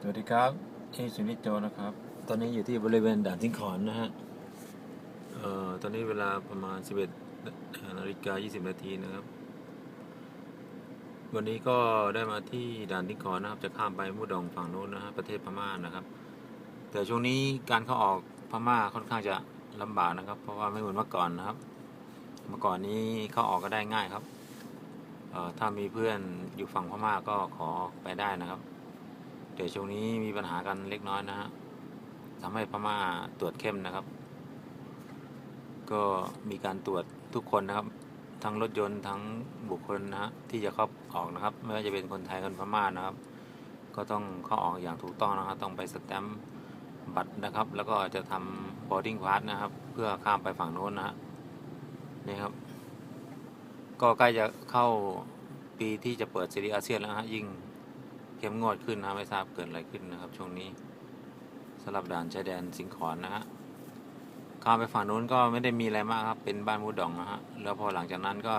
สวัสดีครับที่สุนิจโจนะครับ ตอนนี้อยู่ที่บริเวณด่านสิงขอนนะฮะเอ่อตอนนี้เวลาประมาณ 11นาฬิกา20 นาทีนะครับ วันนี้ก็ได้มาที่ด่านสิงขอนนะครับ จะข้ามไปมุดองฝั่งโน้นนะฮะประเทศพม่านะครับ แต่ช่วงนี้การเข้าออกพม่าค่อนข้างจะลำบากนะครับ เพราะว่าไม่เหมือนเมื่อก่อนนะครับ เมื่อก่อนนี้เข้าออกก็ได้ง่ายครับ ถ้ามีเพื่อนอยู่ฝั่งพม่าก็ขอไปได้นะครับ เดี๋ยวช่วงนี้มีปัญหากันเล็กน้อยนะฮะทำให้พม่าตรวจเข้มนะครับ ก็มีการตรวจทุกคนนะครับ ทั้งรถยนต์ทั้งบุคคลนะฮะที่จะเข้าออกนะครับ ไม่ว่าจะเป็นคนไทยคนพม่านะครับ ก็ต้องเข้าออกอย่างถูกต้องนะครับต้องไปสแตมป์บัตรนะครับ แล้วก็จะทำ boarding pass นะครับ เพื่อข้ามไปฝั่งโน้นนะฮะนี่ครับ ก็ใกล้จะเข้าปีที่จะเปิดซีรีส์อาเซียนแล้วฮะยิ่งเข้มงวดขึ้นนะไม่ทราบเกิดอะไรขึ้นนะครับ ช่วงนี้สำหรับด่านชายแดนสิงขอนนะฮะข้ามไปฝั่งนู้นก็ไม่ได้มีอะไรมากครับ เป็นบ้านมูดองนะฮะแล้วพอหลังจากนั้นก็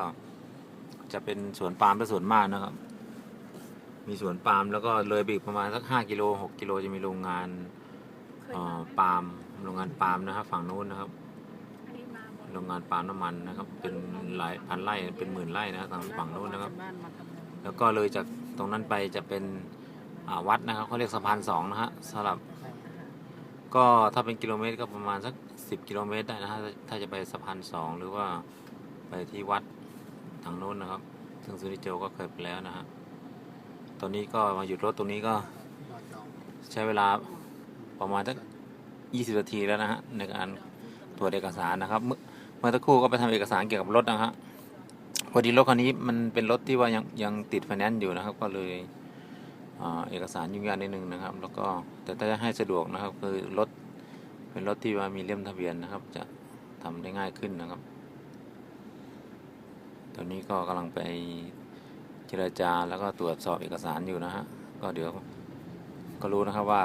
จะเป็นสวนปาล์มเป็นสวนมากนะครับ มีสวนปาล์มแล้วก็เลยไปอีกประมาณสักห้ากิโลหกกิโลจะมีโรงงานปาล์มโรงงานปาล์มนะครับฝั่งนู้นนะครับ โรงงานปาล์มน้ำมันนะครับ เป็นหลายพันไร่เป็นหมื่นไร่นะทางฝั่งนู้นนะครับ แล้วก็เลยจากตรงนั้นไปจะเป็นวัดนะครับเขาเรียกสะพานสองนะฮะสำหรับ ก็ถ้าเป็นกิโลเมตรก็ประมาณสักสิบกิโลเมตรได้นะฮะถ้าจะไปสะพานสองหรือว่าไปที่วัดทางโน้นนะครับ ซึ่งซูนิโจก็เคยไปแล้วนะฮะตอนนี้ก็มาหยุดรถตรงนี้ก็ใช้เวลาประมาณสักยี่สิบนาทีแล้วนะฮะในการตรวจเอกสารนะครับ เมื่อสักครู่ก็ไปทำเอกสารเกี่ยวกับรถนะฮะพอดีรถคันนี้มันเป็นรถที่ว่ายังยังติดไฟแนนซ์อยู่นะครับ ก็เลยเอกสารยุ่งยากนิดนึงนะครับ แล้วก็แต่ถ้าจะให้สะดวกนะครับ คือรถเป็นรถที่ว่ามีเล่มทะเบียนนะครับ จะทำได้ง่ายขึ้นนะครับตอนนี้ก็กำลังไปเจรจาแล้วก็ตรวจสอบเอกสารอยู่นะฮะก็เดี๋ยวก็รู้นะครับว่า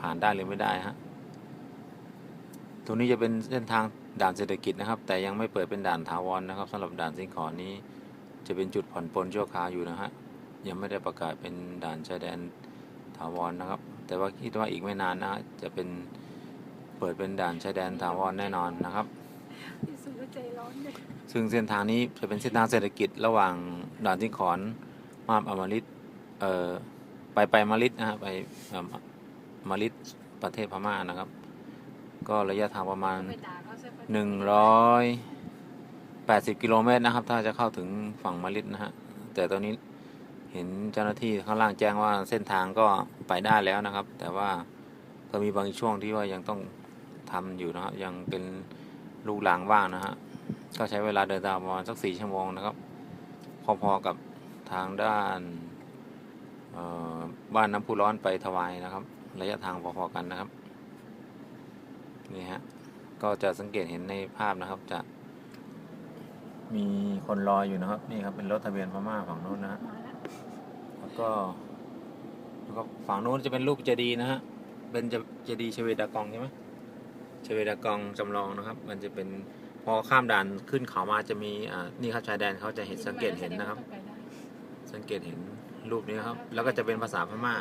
ผ่านได้หรือไม่ได้ฮะตรงนี้จะเป็นเส้นทาง ด่านเศรษฐกิจนะครับ แต่ยังไม่เปิดเป็นด่านถาวรนะครับสำหรับด่านสิงขอนนี้ จะเป็นจุดผ่อนปลนชั่วคราวอยู่นะฮะยังไม่ได้ประกาศเป็นด่านชายแดนถาวรนะครับ แต่ว่าคิดว่าอีกไม่นานนะฮะจะเป็นเปิดเป็นด่านชายแดนถาวรแน่นอนนะครับที่สุดก็ใจร้อนเลยซึ่งเส้นทางนี้จะเป็นเส้นทางเศรษฐกิจระหว่างด่านสิงขอนมาบอมฤตเอ่อไปไปมาริดนะฮะไปเอ่อมาริดประเทศพม่านะครับ ก็ระยะทางประมาณ ไปด่าเขาซะหนึ่งร้อยแปดสิบกิโลเมตรนะครับ ถ้าจะเข้าถึงฝั่งมาริดนะฮะ แต่ตอนนี้เห็นเจ้าหน้าที่ข้างล่างแจ้งว่าเส้นทางก็ไปได้แล้วนะครับ แต่ว่าก็มีบางช่วงที่ว่ายังต้องทำอยู่นะครับ ยังเป็นลูกหลางว่างนะฮะ ก็ใช้เวลาเดินทางประมาณสักสี่ชั่วโมงนะครับ พอๆกับทางด้านบ้านน้ำพุร้อนไปถวายนะครับ ระยะทางพอๆกันนะครับ นี่ฮะ ก็จะสังเกตเห็นในภาพนะครับจะ มีคนรออยู่นะครับ นี่ครับเป็นรถทะเบียนพม่าฝั่งนู้นนะฮะแล้วก็แล้วก็ฝั่งนู้นจะเป็นรูปเจดีย์นะฮะเป็นเจดีย์ชเวดากองใช่ไหมชเวดากองจำลองนะครับ มันจะเป็นพอข้ามด่านขึ้นเขามาจะมีอ่านี่ครับชายแดนเขาจะเห็นสังเกตเห็นนะครับ สังเกตเห็นรูปนี้ครับ แล้วก็จะเป็นภาษาพม่า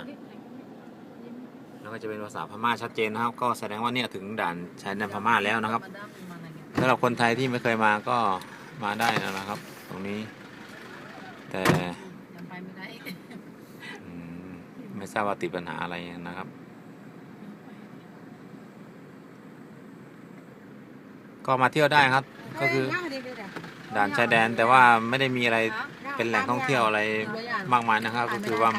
แล้วก็จะเป็นภาษาพม่าชัดเจนนะครับ ก็แสดงว่าเนี่ยถึงด่านชายแดนพม่าแล้วนะครับมาด้าเป็นมาอะไรเงี้ยสำหรับคนไทยที่ไม่เคยมาก็มาได้นะครับ ตรงนี้ แต่ยังไปไม่ได้อืมไม่ทราบว่าติดปัญหาอะไรนะครับ ก็มาเที่ยวได้ครับ ก็คือด่านชายแดนแต่ว่าไม่ได้มีอะไรเป็นแหล่งท่องเที่ยวอะไรมากมายนะครับ ก็คือว่า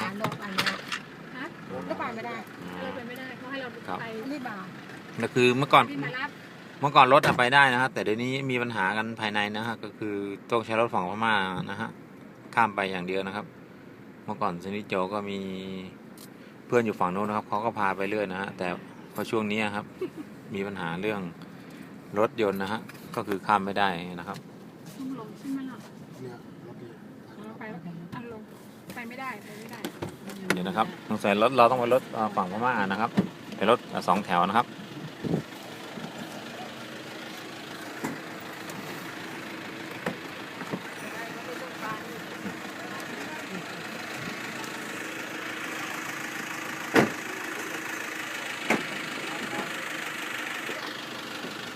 ให้เราครับ ไปนี่บาก็คือเมื่อก่อนพี่มารับเมื่อก่อนรถอะไปได้นะครับแต่เดี๋ยวนี้มีปัญหากันภายในนะฮะก็คือต้องใช้รถฝั่งพม่านะฮะข้ามไปอย่างเดียวนะครับ เมื่อก่อนซินิโจก็มีเพื่อนอยู่ฝั่งโน้นนะครับเขาก็พาไปเรื่อยนะฮะแต่พอช่วงนี้ครับ มีปัญหาเรื่องรถยนต์นะฮะก็คือข้ามไม่ได้นะครับ ต้องลงใช่ไหมล่ะเราไปแล้วอันลงไปไม่ได้ไปไม่ได้ เดี๋ยวนะครับสงสัยรถเราต้องไปรถเอ่อฝั่งพม่านะครับ เป็นรถสองแถวนะครับ